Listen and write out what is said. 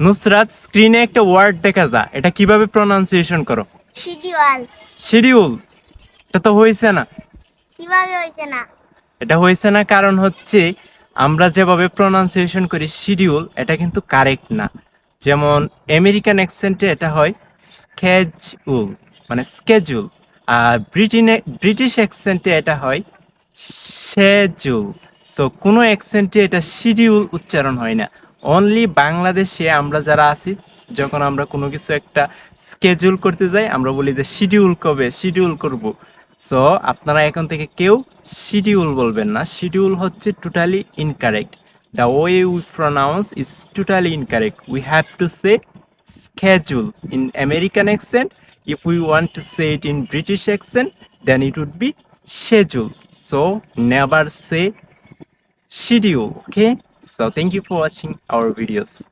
নুসরাত স্ক্রিনে একটা ওয়ার্ড দেখা যা এটা কীভাবে প্রনাউন্সিয়েশন করো? শিডিউল। শিডিউল এটা তো হয়েছে না। কীভাবে হয়েছে না? এটা হয়েছে না কারণ হচ্ছে আমরা যেভাবে প্রনাউন্সিয়েশন করি শিডিউল এটা কিন্তু কারেক্ট না। যেমন আমেরিকান অ্যাকসেন্টে এটা হয় স্কেজুল মানে স্কেজুল আর ব্রিটিনে ব্রিটিশ অ্যাকসেন্টে এটা হয় শেজুল সো কোনো অ্যাকসেন্টে এটা শিডিউল উচ্চারণ হয় না। অনলি বাংলাদেশে আমরা যারা আছি যখন আমরা কোনো কিছু একটা স্কেজুল করতে যাই আমরা বলি যে শিডিউল কবে শিডিউল করব সো আপনারা এখন থেকে কেউ শিডিউল বলবেন না শিডিউল হচ্ছে totally incorrect the way we pronounce is totally incorrect we have to say schedule in American accent. If we want to say it in British accent, then it would be schedule. So never say schedule. Okay. So thank you for watching our videos.